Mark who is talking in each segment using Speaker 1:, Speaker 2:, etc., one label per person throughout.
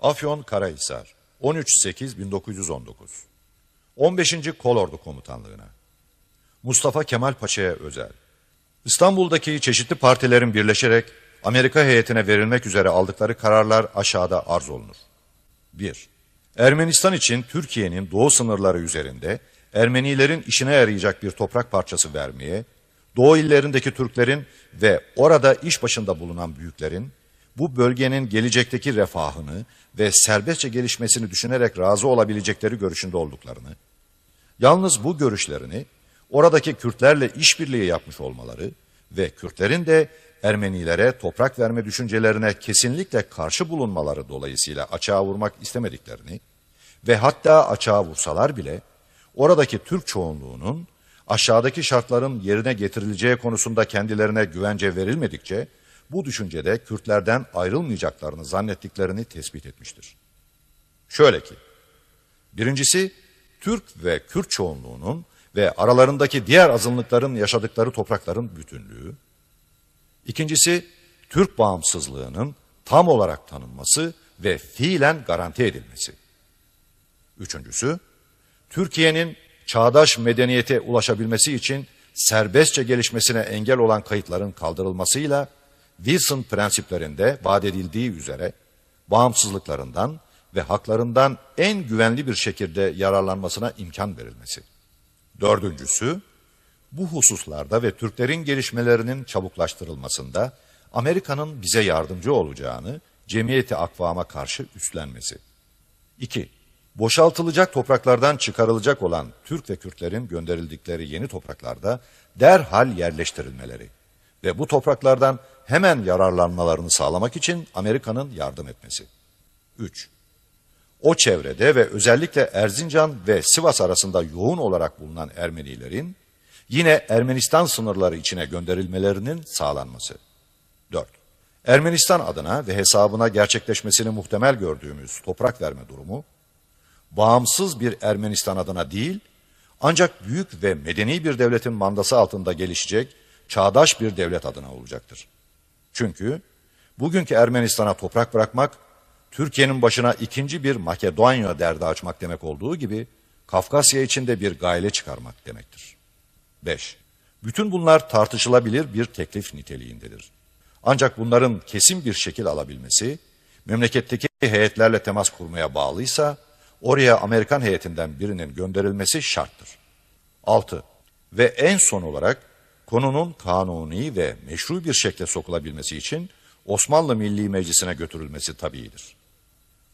Speaker 1: Afyon Karahisar 13.8.1919 15. Kolordu Komutanlığı'na Mustafa Kemal Paşa'ya özel İstanbul'daki çeşitli partilerin birleşerek Amerika heyetine verilmek üzere aldıkları kararlar aşağıda arz olunur. 1. Ermenistan için Türkiye'nin doğu sınırları üzerinde Ermenilerin işine yarayacak bir toprak parçası vermeye, Doğu illerindeki Türklerin ve orada iş başında bulunan büyüklerin bu bölgenin gelecekteki refahını ve serbestçe gelişmesini düşünerek razı olabilecekleri görüşünde olduklarını, yalnız bu görüşlerini oradaki Kürtlerle işbirliği yapmış olmaları ve Kürtlerin de Ermenilere toprak verme düşüncelerine kesinlikle karşı bulunmaları dolayısıyla açığa vurmak istemediklerini ve hatta açığa vursalar bile oradaki Türk çoğunluğunun aşağıdaki şartların yerine getirileceği konusunda kendilerine güvence verilmedikçe bu düşüncede Kürtlerden ayrılmayacaklarını zannettiklerini tespit etmiştir. Şöyle ki, birincisi Türk ve Kürt çoğunluğunun ve aralarındaki diğer azınlıkların yaşadıkları toprakların bütünlüğü, İkincisi Türk bağımsızlığının tam olarak tanınması ve fiilen garanti edilmesi. Üçüncüsü Türkiye'nin çağdaş medeniyete ulaşabilmesi için serbestçe gelişmesine engel olan kayıtların kaldırılmasıyla Wilson prensiplerinde vaat edildiği üzere bağımsızlıklarından ve haklarından en güvenli bir şekilde yararlanmasına imkan verilmesi. Dördüncüsü, bu hususlarda ve Türklerin gelişmelerinin çabuklaştırılmasında Amerika'nın bize yardımcı olacağını cemiyeti akvama karşı üstlenmesi. 2. Boşaltılacak topraklardan çıkarılacak olan Türk ve Kürtlerin gönderildikleri yeni topraklarda derhal yerleştirilmeleri ve bu topraklardan hemen yararlanmalarını sağlamak için Amerika'nın yardım etmesi. 3. O çevrede ve özellikle Erzincan ve Sivas arasında yoğun olarak bulunan Ermenilerin yine Ermenistan sınırları içine gönderilmelerinin sağlanması. 4. Ermenistan adına ve hesabına gerçekleşmesini muhtemel gördüğümüz toprak verme durumu, bağımsız bir Ermenistan adına değil, ancak büyük ve medeni bir devletin mandası altında gelişecek çağdaş bir devlet adına olacaktır. Çünkü bugünkü Ermenistan'a toprak bırakmak, Türkiye'nin başına ikinci bir Makedonya derdi açmak demek olduğu gibi, Kafkasya içinde bir gayle çıkarmak demektir. 5. Bütün bunlar tartışılabilir bir teklif niteliğindedir. Ancak bunların kesin bir şekil alabilmesi, memleketteki heyetlerle temas kurmaya bağlıysa, oraya Amerikan heyetinden birinin gönderilmesi şarttır. 6. Ve en son olarak, konunun kanuni ve meşru bir şekle sokulabilmesi için Osmanlı Milli Meclisi'ne götürülmesi tabiidir.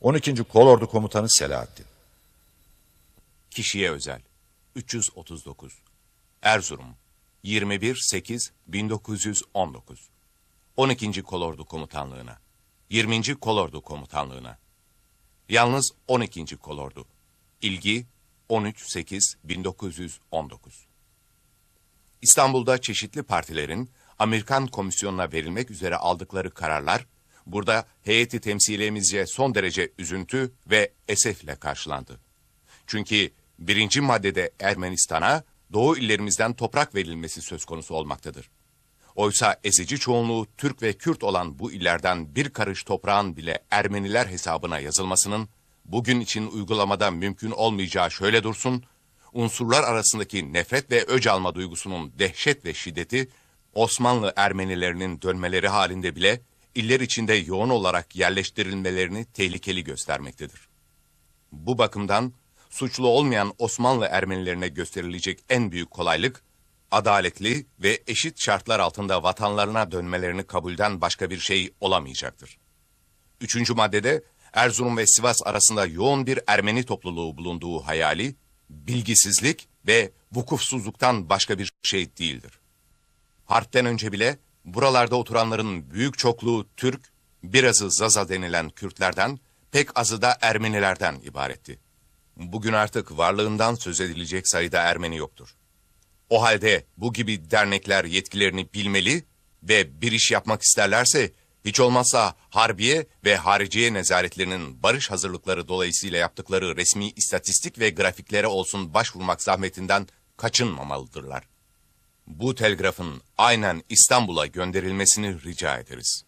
Speaker 1: 12. Kolordu Komutanı Selahattin.
Speaker 2: Kişiye özel 339 Erzurum 21-8-1919 12. Kolordu Komutanlığına 20. Kolordu Komutanlığına Yalnız 12. Kolordu İlgi 13-8-1919 İstanbul'da çeşitli partilerin Amerikan Komisyonu'na verilmek üzere aldıkları kararlar, burada heyeti temsilemizce son derece üzüntü ve esefle karşılandı. Çünkü birinci maddede Ermenistan'a Doğu illerimizden toprak verilmesi söz konusu olmaktadır. Oysa ezici çoğunluğu Türk ve Kürt olan bu illerden bir karış toprağın bile Ermeniler hesabına yazılmasının bugün için uygulamada mümkün olmayacağı şöyle dursun, unsurlar arasındaki nefret ve öc alma duygusunun dehşet ve şiddeti Osmanlı Ermenilerinin dönmeleri halinde bile iller içinde yoğun olarak yerleştirilmelerini tehlikeli göstermektedir. Bu bakımdan suçlu olmayan Osmanlı Ermenilerine gösterilecek en büyük kolaylık, adaletli ve eşit şartlar altında vatanlarına dönmelerini kabulden başka bir şey olamayacaktır. Üçüncü maddede Erzurum ve Sivas arasında yoğun bir Ermeni topluluğu bulunduğu hayali, bilgisizlik ve vukufsuzluktan başka bir şey değildir. Harpten önce bile buralarda oturanların büyük çokluğu Türk, birazı Zaza denilen Kürtlerden, pek azı da Ermenilerden ibaretti. Bugün artık varlığından söz edilecek sayıda Ermeni yoktur. O halde bu gibi dernekler yetkilerini bilmeli ve bir iş yapmak isterlerse hiç olmazsa Harbiye ve Hariciye nezaretlerinin barış hazırlıkları dolayısıyla yaptıkları resmi istatistik ve grafiklere olsun başvurmak zahmetinden kaçınmamalıdırlar. Bu telgrafın aynen İstanbul'a gönderilmesini rica ederiz.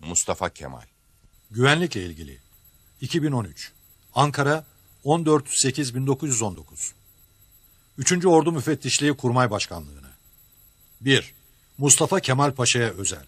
Speaker 2: Mustafa Kemal
Speaker 3: Güvenlikle ilgili
Speaker 1: 2013 Ankara 14.8.1919 3. Ordu Müfettişliği Kurmay Başkanlığı'na 1. Mustafa Kemal Paşa'ya özel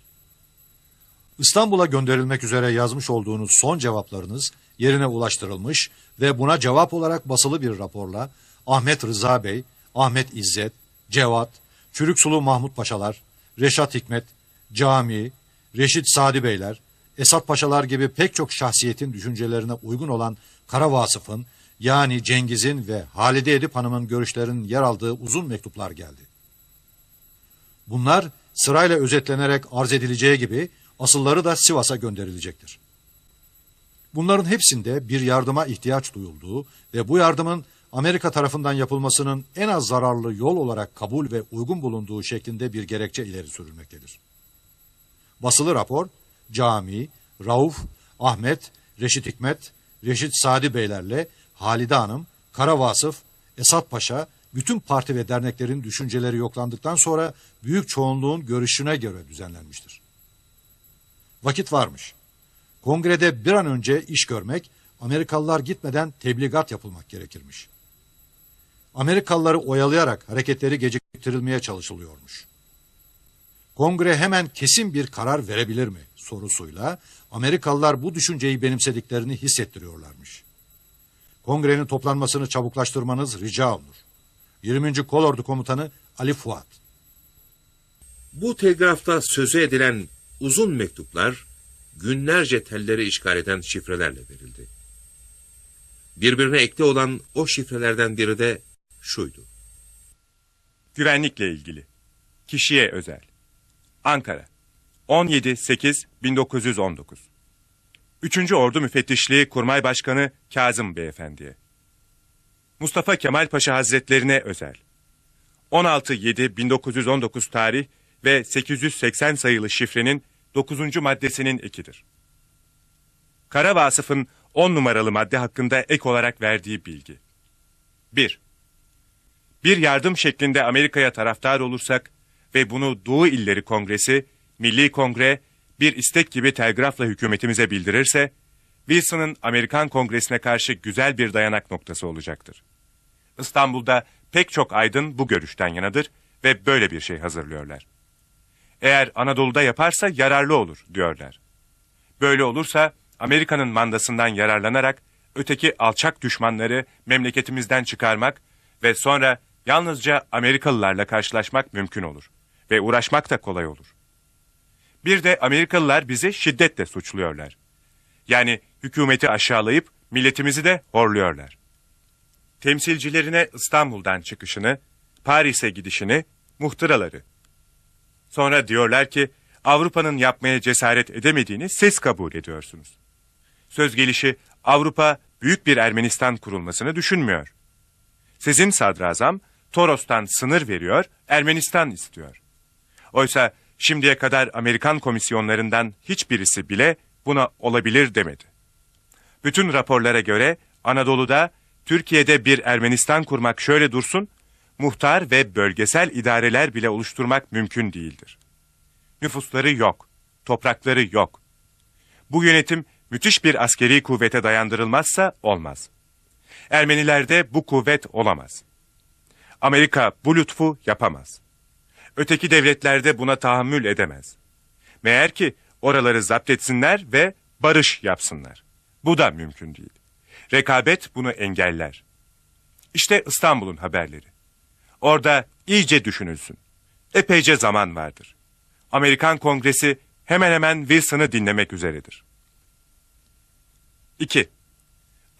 Speaker 1: İstanbul'a gönderilmek üzere yazmış olduğunuz son cevaplarınız yerine ulaştırılmış ve buna cevap olarak basılı bir raporla Ahmet Rıza Bey, Ahmet İzzet, Cevat, Çürüksulu Mahmut Paşalar, Reşat Hikmet, Cami, Reşit Sadi Beyler, Esat Paşalar gibi pek çok şahsiyetin düşüncelerine uygun olan Kara Vasıf'ın yani Cengiz'in ve Halide Edip Hanım'ın görüşlerinin yer aldığı uzun mektuplar geldi. Bunlar sırayla özetlenerek arz edileceği gibi asılları da Sivas'a gönderilecektir. Bunların hepsinde bir yardıma ihtiyaç duyulduğu ve bu yardımın Amerika tarafından yapılmasının en az zararlı yol olarak kabul ve uygun bulunduğu şeklinde bir gerekçe ileri sürülmektedir. Basılı rapor, Cami, Rauf, Ahmet, Reşit Hikmet, Reşit Sadi Beylerle Halide Hanım, Kara Vasıf, Esat Paşa, bütün parti ve derneklerin düşünceleri yoklandıktan sonra büyük çoğunluğun görüşüne göre düzenlenmiştir. Vakit varmış. Kongrede bir an önce iş görmek, Amerikalılar gitmeden tebligat yapılmak gerekirmiş. Amerikalıları oyalayarak hareketleri geciktirilmeye çalışılıyormuş. Kongre hemen kesin bir karar verebilir mi sorusuyla Amerikalılar bu düşünceyi benimsediklerini hissettiriyorlarmış. Kongrenin toplanmasını çabuklaştırmanız rica olunur. 20. Kolordu Komutanı Ali Fuat.
Speaker 3: Bu telgrafta sözü edilen uzun mektuplar günlerce telleri işgal eden şifrelerle verildi. Birbirine ekli olan o şifrelerden biri de şuydu.
Speaker 4: Güvenlikle ilgili. Kişiye özel. Ankara. 17-8-1919. 3. Ordu Müfettişliği Kurmay Başkanı Kazım Beyefendi'ye. Mustafa Kemal Paşa Hazretlerine özel. 16-7-1919 tarih ve 880 sayılı şifrenin 9. maddesinin ekidir. Kara Vasıf'ın 10 numaralı madde hakkında ek olarak verdiği bilgi. 1. Bir yardım şeklinde Amerika'ya taraftar olursak ve bunu Doğu İlleri Kongresi, Milli Kongre bir istek gibi telgrafla hükümetimize bildirirse, Wilson'ın Amerikan Kongresi'ne karşı güzel bir dayanak noktası olacaktır. İstanbul'da pek çok aydın bu görüşten yanadır ve böyle bir şey hazırlıyorlar. Eğer Anadolu'da yaparsa yararlı olur diyorlar. Böyle olursa Amerika'nın mandasından yararlanarak öteki alçak düşmanları memleketimizden çıkarmak ve sonra yalnızca Amerikalılarla karşılaşmak mümkün olur ve uğraşmak da kolay olur. Bir de Amerikalılar bizi şiddetle suçluyorlar. Yani hükümeti aşağılayıp milletimizi de horluyorlar. Temsilcilerine İstanbul'dan çıkışını, Paris'e gidişini, muhtıraları. Sonra diyorlar ki Avrupa'nın yapmaya cesaret edemediğini siz kabul ediyorsunuz. Söz gelişi Avrupa büyük bir Ermenistan kurulmasını düşünmüyor. Sizin sadrazam Toros'tan sınır veriyor, Ermenistan istiyor. Oysa şimdiye kadar Amerikan komisyonlarından hiçbirisi bile buna olabilir demedi. Bütün raporlara göre Anadolu'da Türkiye'de bir Ermenistan kurmak şöyle dursun, muhtar ve bölgesel idareler bile oluşturmak mümkün değildir. Nüfusları yok, toprakları yok. Bu yönetim müthiş bir askeri kuvvete dayandırılmazsa olmaz. Ermenilerde bu kuvvet olamaz. Amerika bu lütfu yapamaz. Öteki devletlerde buna tahammül edemez. Meğer ki oraları zapt etsinler ve barış yapsınlar. Bu da mümkün değil. Rekabet bunu engeller. İşte İstanbul'un haberleri. Orada iyice düşünülsün. Epeyce zaman vardır. Amerikan Kongresi hemen hemen Wilson'ı dinlemek üzeredir. 2.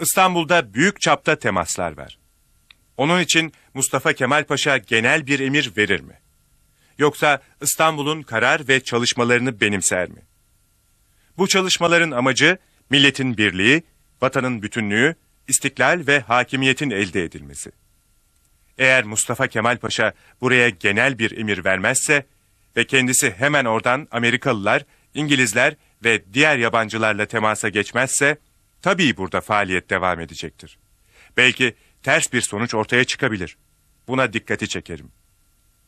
Speaker 4: İstanbul'da büyük çapta temaslar var. Onun için Mustafa Kemal Paşa genel bir emir verir mi? Yoksa İstanbul'un karar ve çalışmalarını benimser mi? Bu çalışmaların amacı milletin birliği, vatanın bütünlüğü, istiklal ve hakimiyetin elde edilmesi. Eğer Mustafa Kemal Paşa buraya genel bir emir vermezse ve kendisi hemen oradan Amerikalılar, İngilizler ve diğer yabancılarla temasa geçmezse, tabii burada faaliyet devam edecektir. Belki ters bir sonuç ortaya çıkabilir. Buna dikkati çekerim.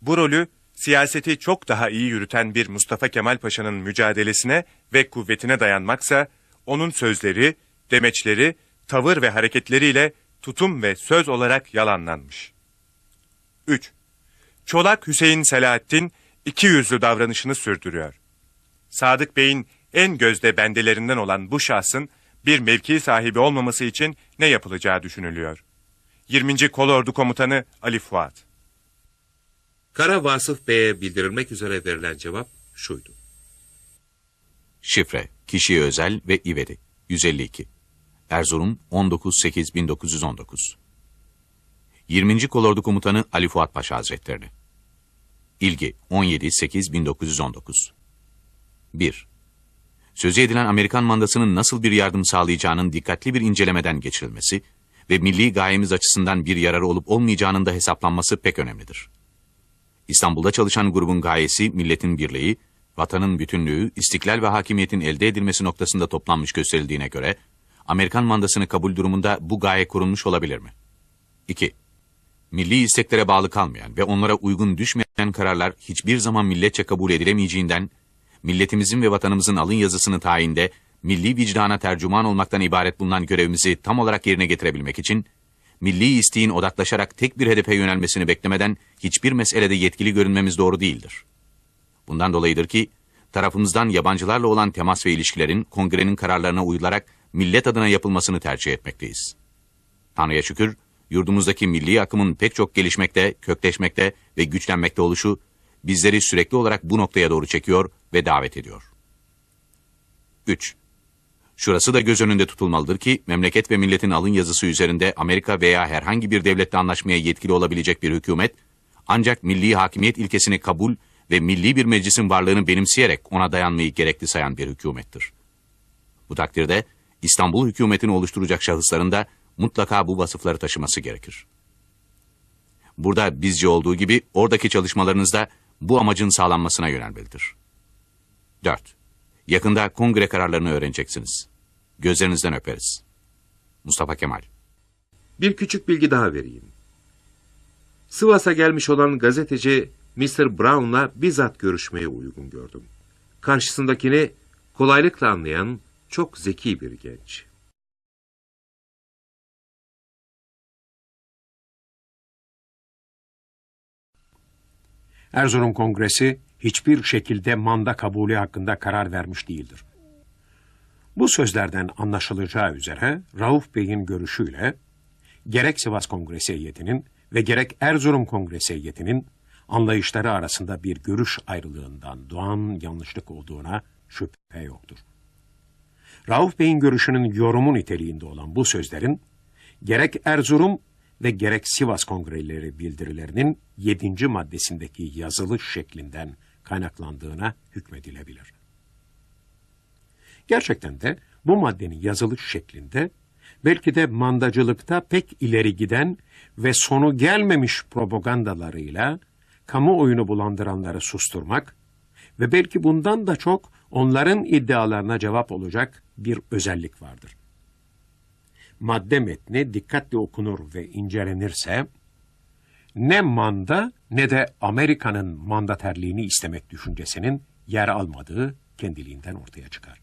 Speaker 4: Bu rolü siyaseti çok daha iyi yürüten bir Mustafa Kemal Paşa'nın mücadelesine ve kuvvetine dayanmaksa, onun sözleri, demeçleri, tavır ve hareketleriyle tutum ve söz olarak yalanlanmış. 3. Çolak Hüseyin Selahattin iki yüzlü davranışını sürdürüyor. Sadık Bey'in en gözde bendelerinden olan bu şahsın bir mevki sahibi olmaması için ne yapılacağı düşünülüyor. 20. Kolordu Komutanı Ali Fuat
Speaker 3: Kara Vasıf Bey'e bildirilmek üzere verilen cevap şuydu.
Speaker 5: Şifre, kişiye özel ve İvedi, 152. Erzurum, 19.8.1919. 20. Kolordu Komutanı Ali Fuat Paşa Hazretlerine. İlgi, 17.8.1919. 1. Sözü edilen Amerikan mandasının nasıl bir yardım sağlayacağının dikkatli bir incelemeden geçirilmesi ve milli gayemiz açısından bir yararı olup olmayacağının da hesaplanması pek önemlidir. İstanbul'da çalışan grubun gayesi milletin birliği, vatanın bütünlüğü, istiklal ve hakimiyetin elde edilmesi noktasında toplanmış gösterildiğine göre, Amerikan mandasını kabul durumunda bu gaye korunmuş olabilir mi? 2. Milli isteklere bağlı kalmayan ve onlara uygun düşmeyen kararlar hiçbir zaman milletçe kabul edilemeyeceğinden, milletimizin ve vatanımızın alın yazısını tayinde, milli vicdana tercüman olmaktan ibaret bulunan görevimizi tam olarak yerine getirebilmek için, milli isteğin odaklaşarak tek bir hedefe yönelmesini beklemeden hiçbir meselede yetkili görünmemiz doğru değildir. Bundan dolayıdır ki, tarafımızdan yabancılarla olan temas ve ilişkilerin kongrenin kararlarına uyularak millet adına yapılmasını tercih etmekteyiz. Tanrı'ya şükür, yurdumuzdaki milli akımın pek çok gelişmekte, kökleşmekte ve güçlenmekte oluşu, bizleri sürekli olarak bu noktaya doğru çekiyor ve davet ediyor. 3. Şurası da göz önünde tutulmalıdır ki memleket ve milletin alın yazısı üzerinde Amerika veya herhangi bir devletle anlaşmaya yetkili olabilecek bir hükümet ancak milli hakimiyet ilkesini kabul ve milli bir meclisin varlığını benimseyerek ona dayanmayı gerekli sayan bir hükümettir. Bu takdirde İstanbul hükümetini oluşturacak şahısların da mutlaka bu vasıfları taşıması gerekir. Burada bizce olduğu gibi oradaki çalışmalarınızda bu amacın sağlanmasına yönelmelidir. 4. Yakında kongre kararlarını öğreneceksiniz. Gözlerinizden öperiz. Mustafa Kemal
Speaker 3: Bir küçük bilgi daha vereyim. Sivas'a gelmiş olan gazeteci Mr. Brown'la bizzat görüşmeye uygun gördüm. Karşısındakini kolaylıkla anlayan çok zeki bir genç.
Speaker 6: Erzurum Kongresi hiçbir şekilde manda kabulü hakkında karar vermiş değildir. Bu sözlerden anlaşılacağı üzere Rauf Bey'in görüşüyle gerek Sivas Kongresi heyetinin ve gerek Erzurum Kongresi heyetinin anlayışları arasında bir görüş ayrılığından doğan yanlışlık olduğuna şüphe yoktur. Rauf Bey'in görüşünün yorumu niteliğinde olan bu sözlerin gerek Erzurum ve gerek Sivas Kongreleri bildirilerinin 7. maddesindeki yazılı şeklinden kaynaklandığına hükmedilebilir. Gerçekten de bu maddenin yazılı şeklinde belki de mandacılıkta pek ileri giden ve sonu gelmemiş propagandalarıyla kamuoyunu bulandıranları susturmak ve belki bundan da çok onların iddialarına cevap olacak bir özellik vardır. Madde metni dikkatli okunur ve incelenirse ne manda ne de Amerika'nın mandaterliğini istemek düşüncesinin yer almadığı kendiliğinden ortaya çıkar.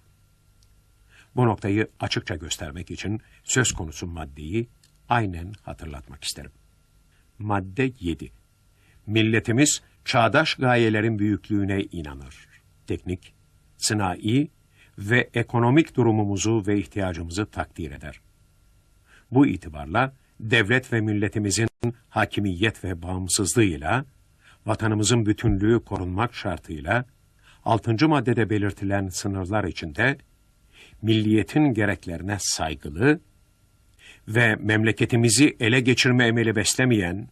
Speaker 6: Bu noktayı açıkça göstermek için söz konusu maddeyi aynen hatırlatmak isterim. Madde 7. Milletimiz çağdaş gayelerin büyüklüğüne inanır. Teknik, sınai ve ekonomik durumumuzu ve ihtiyacımızı takdir eder. Bu itibarla devlet ve milletimizin hakimiyet ve bağımsızlığıyla, vatanımızın bütünlüğü korunmak şartıyla, 6. maddede belirtilen sınırlar içinde, milliyetin gereklerine saygılı ve memleketimizi ele geçirme emeli beslemeyen